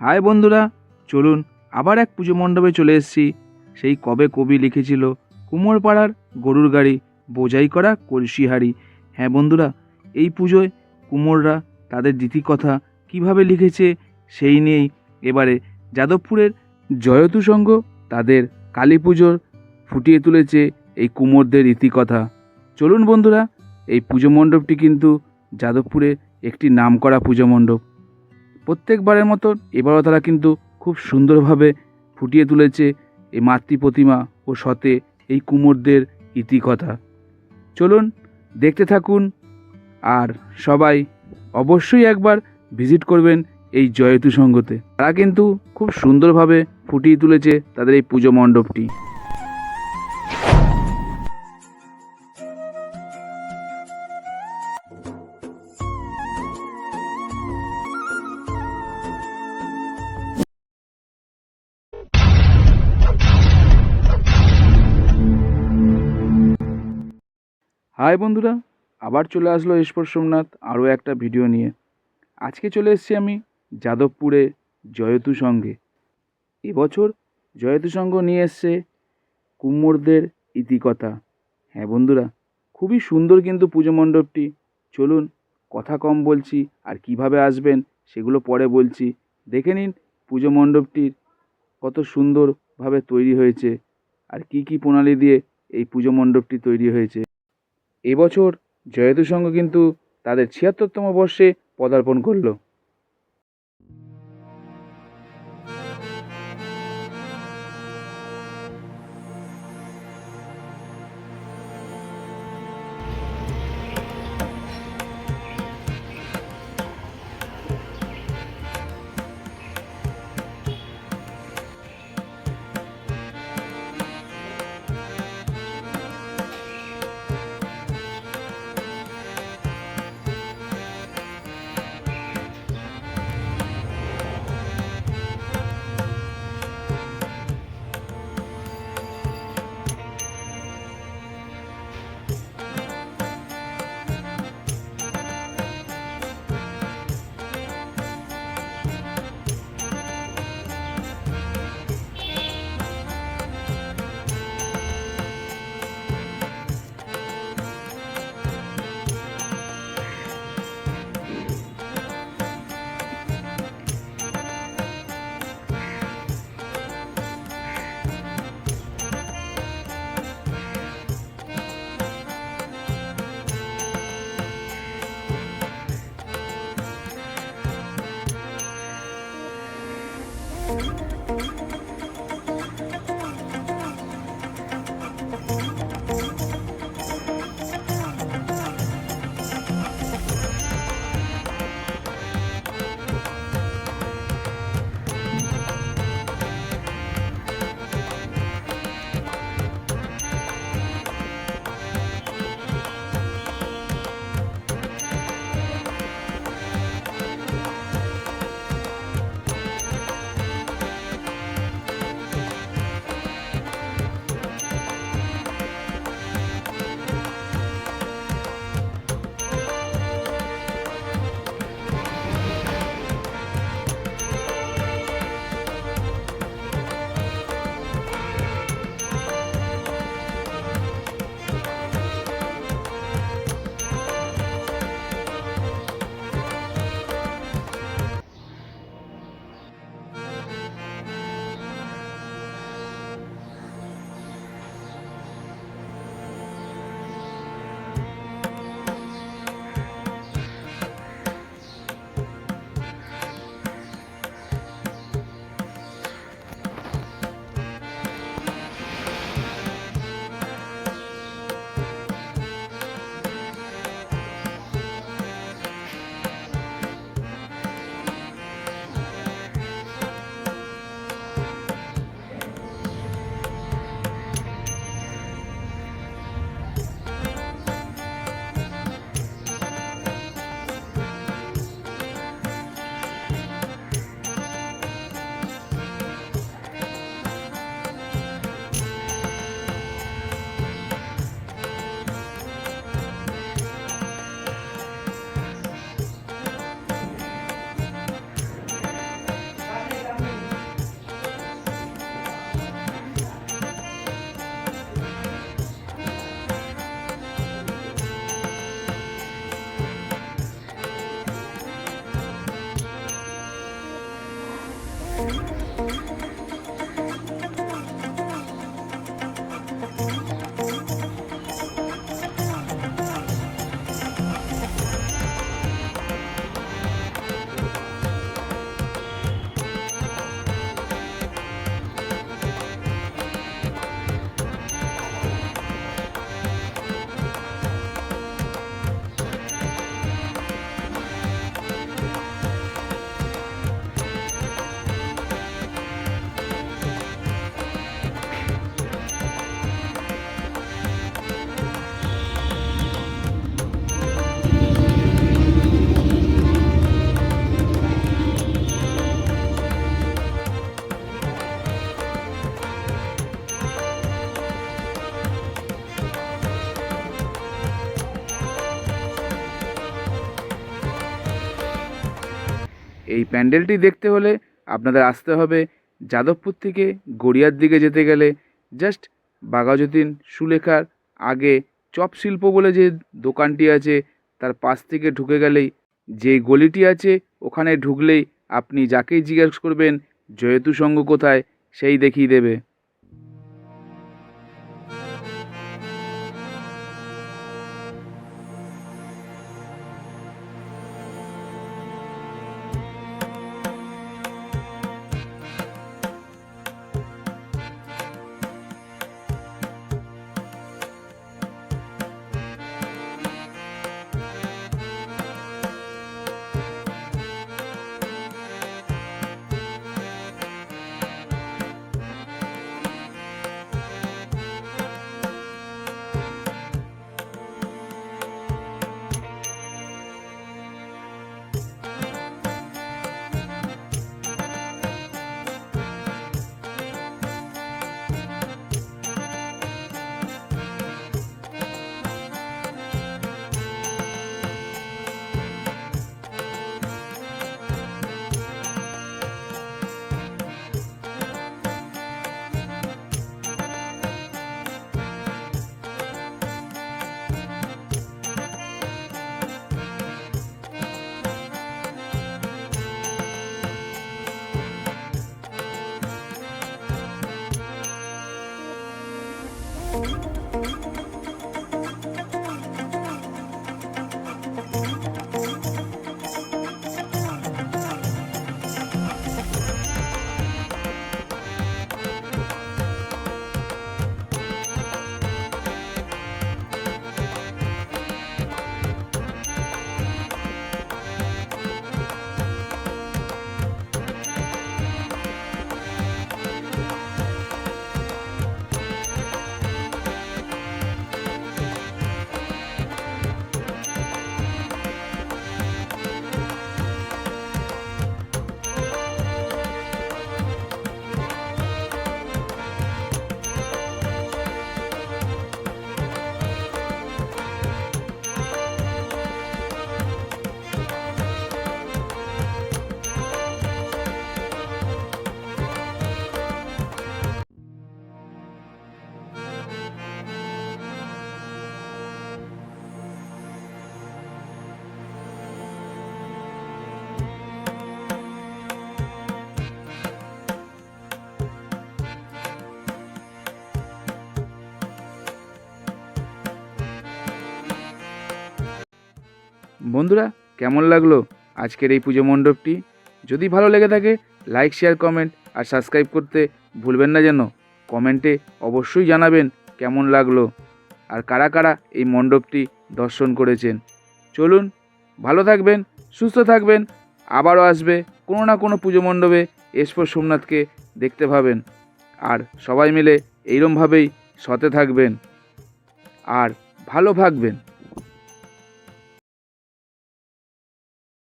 High বন্ধুরা, চলুন আবার এক পুজো মণ্ডপে চলে এসেছি। সেই কবে কবি লিখেছিল, কুমোরপাড়ার গরুর গাড়ি, বোঝাই করা কলসি হাড়ি। হ্যাঁ বন্ধুরা, এই পুজোয় কুমোররা তাদের কথা কীভাবে লিখেছে সেই নিয়েই এবারে যাদবপুরের জয়তু তাদের কালী পুজোর ফুটিয়ে তুলেছে এই কুমোরদের রীতিকথা। চলুন বন্ধুরা, এই পুজো মণ্ডপটি কিন্তু যাদবপুরে একটি নামকরা পুজো মণ্ডপ। প্রত্যেকবারের মতন এবারও তারা কিন্তু খুব সুন্দরভাবে ফুটিয়ে তুলেছে এই মাতৃ প্রতিমা ও সতে এই কুমোরদের ইতিকথা। চলুন দেখতে থাকুন আর সবাই অবশ্যই একবার ভিজিট করবেন এই জয়তু সঙ্গতে তারা কিন্তু খুব সুন্দরভাবে ফুটিয়ে তুলেছে তাদের এই পুজো মণ্ডপটি। হাই বন্ধুরা, আবার চলে আসলো ঈশ্বর সোমনাথ আরও একটা ভিডিও নিয়ে। আজকে চলে এসেছি আমি যাদবপুরে জয়তু সঙ্গে। এবছর জয়তু সংঘ নিয়ে এসছে কুমোরদের ইতিকথা। হ্যাঁ বন্ধুরা, খুবই সুন্দর কিন্তু পুজো মণ্ডপটি। চলুন, কথা কম বলছি আর কীভাবে আসবেন সেগুলো পরে বলছি। দেখে নিন পুজো মণ্ডপটির কত সুন্দরভাবে তৈরি হয়েছে আর কি কি প্রণালী দিয়ে এই পুজো মণ্ডপটি তৈরি হয়েছে। এবছর জয়তু সংঘ কিন্তু তাদের ছিয়াত্তরতম বর্ষে পদার্পণ করল। এই প্যান্ডেলটি দেখতে হলে আপনাদের আসতে হবে যাদবপুর থেকে গড়িয়ার দিকে যেতে গেলে জাস্ট বাঘাযতীন সুলেখার আগে চপ শিল্প বলে যে দোকানটি আছে তার পাশ থেকে ঢুকে গেলেই যে গলিটি আছে ওখানে ঢুকলেই আপনি যাকেই জিজ্ঞেস করবেন জয়তু সঙ্গ কোথায় সেই দেখিয়ে দেবে। বন্ধুরা, কেমন লাগল আজকের এই পুজো মণ্ডপটি? যদি ভালো লেগে থাকে লাইক শেয়ার কমেন্ট আর সাবস্ক্রাইব করতে ভুলবেন না যেন। কমেন্টে অবশ্যই জানাবেন কেমন লাগল আর কারা কারা এই মণ্ডপটি দর্শন করেছেন। চলুন, ভালো থাকবেন, সুস্থ থাকবেন, আবারও আসবে কোনো না কোনো পুজো মণ্ডপে এসপর সোমনাথকে দেখতে পাবেন আর সবাই মিলে এইরমভাবেই সতে থাকবেন আর ভালো থাকবেন।